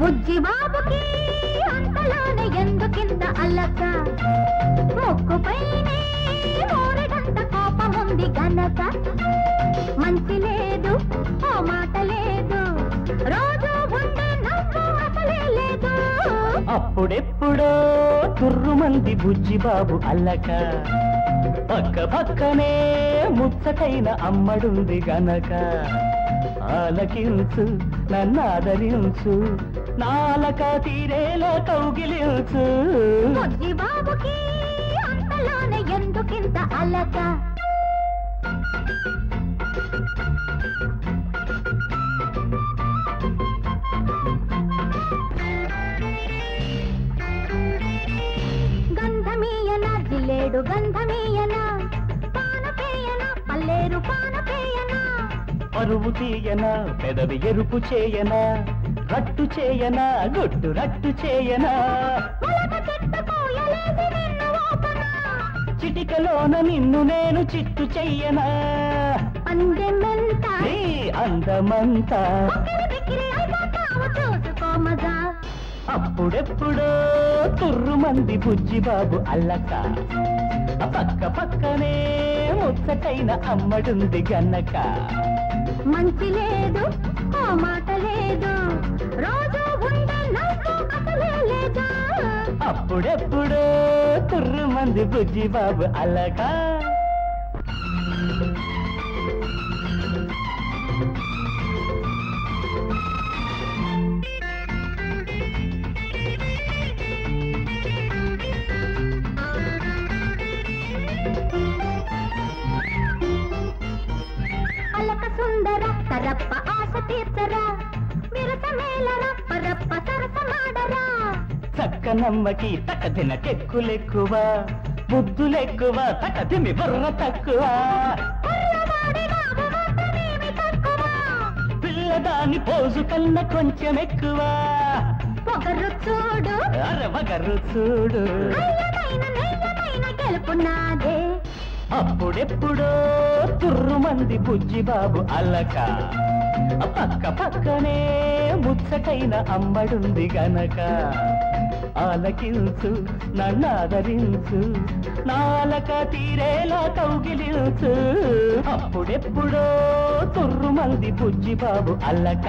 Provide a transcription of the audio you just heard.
బుజ్జిబాబుకి అంతలోనే ఎందుకింత అల్లక మొక్కు గనక మంచి లేదు ఓ మాట లేదు. రోజు లేదు. అప్పుడెప్పుడో తుర్రుమంది బుజ్జిబాబు అల్లక. పక్క పక్కనే ముచ్చటైన అమ్మడుంది గనక. ఆలకించు నన్ను ఆదరించు నాలక తీరేలా కౌగిలించు. బుజ్జి బాబుకి అంతలోనే ఎందుకింత అల్లక గంధమీయన జిల్లేడు గంధమీయన పానపేయన పల్లేరు పానపేయన. పరువు తీయనా పెదవి ఎరుపు చేయనా రట్టు చేయనా గుట్టు రట్టు చేయనా. చిటికలోన నిన్ను నేను చిట్టు చెయ్యనా. అందెమెంత? నీ అందమంతా. అప్పుడెప్పుడో తుర్రుమంది బుజ్జిబాబు అల్లక. పక్క పక్కనే ముచ్చటైన అమ్మడుంది గన్నక. మంచి లేదు ఓ మాట లేదు. రోజు ఉండే నవ్వు అసలే లేదు. అప్పుడెప్పుడో తుర్రు మంది బుజ్జి బాబు అలక సుందర కరప్ప ఆశ తీర్చరా విరస మేలర రప్ప సరసమాడరా మాడరా చక్కనమ్మకి తకదిన టెక్కులెక్కువ బుద్ధులెక్కువ తకదిమి బుర్ర తక్కువ. పిల్లదాని పోజు కన్న కొంచెం ఎక్కువ పొగరు చూడు. అరవగరు చూడు. అయ్యమైన నెయ్యమైన గెలుపు నాదే. అప్పుడెప్పుడో తుర్రుమంది బుజ్జిబాబు అల్లక పక్క పక్కనే ముచ్చటైన అమ్మడుంది గనక. ఆలకించు నన్నాదరించు నాలక తీరేలా కౌగిలించు. అప్పుడెప్పుడో తుర్రుమంది బుజ్జిబాబు అల్లక.